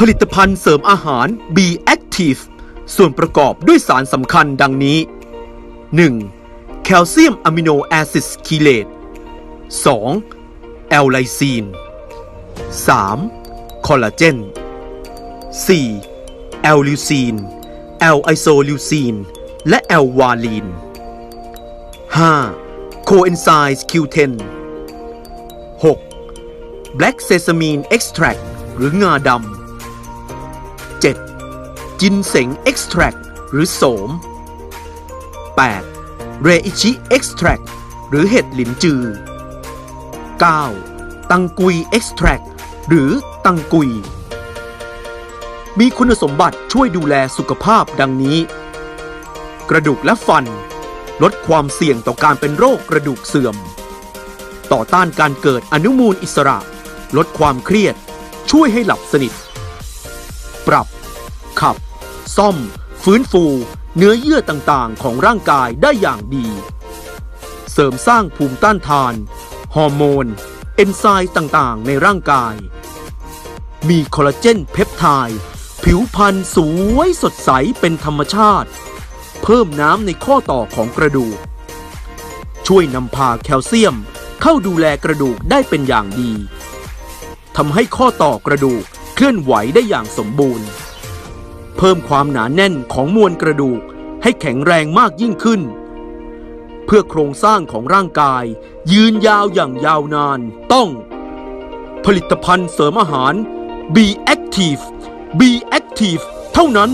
ผลิตภัณฑ์เสริมอาหาร B Active ส่วนประกอบด้วยสารสำคัญดังนี้ 1. แคลเซียมอะมิโนแอซิดคีเลต 2. แอลไลซีน 3. คอลลาเจน 4. แอลลิวซีน แอลไอโซลิวซีน และแอลวาลีน 5. โคเอนไซม์ Q10 6. Black Sesame Extract หรืองาดำ จินเสง Extract หรือโสม 8. เรอิชิ Extract หรือเห็ดหลินจือ 9. ตังกุย Extract หรือตังกุย มีคุณสมบัติช่วยดูแลสุขภาพดังนี้ กระดูกและฟัน ลดความเสี่ยงต่อการเป็นโรคกระดูกเสื่อม ต่อต้านการเกิดอนุมูลอิสระ ลดความเครียด ช่วยให้หลับสนิท ปรับ ขับ ซ่อม ฟื้นฟู เนื้อเยื่อต่างๆ ของร่างกายได้อย่างดี เสริมสร้างภูมิต้านทาน ฮอร์โมน เอนไซม์ต่างๆ ในร่างกาย มีคอลลาเจนเพปไทด์ผิวพรรณสวยสดใสเป็นธรรมชาติ เพิ่มน้ำในข้อต่อของกระดูก ช่วยนำพาแคลเซียมเข้าดูแลกระดูกได้เป็นอย่างดีทำให้ข้อต่อกระดูกเคลื่อนไหวได้อย่างสมบูรณ์ เพิ่มความหนาแน่นของมวลกระดูกให้แข็งแรงมากยิ่งขึ้น เพื่อโครงสร้างของร่างกาย ยืนยาวอย่างยาวนานต้อง ผลิตภัณฑ์เสริมอาหาร B Active B Active เท่านั้น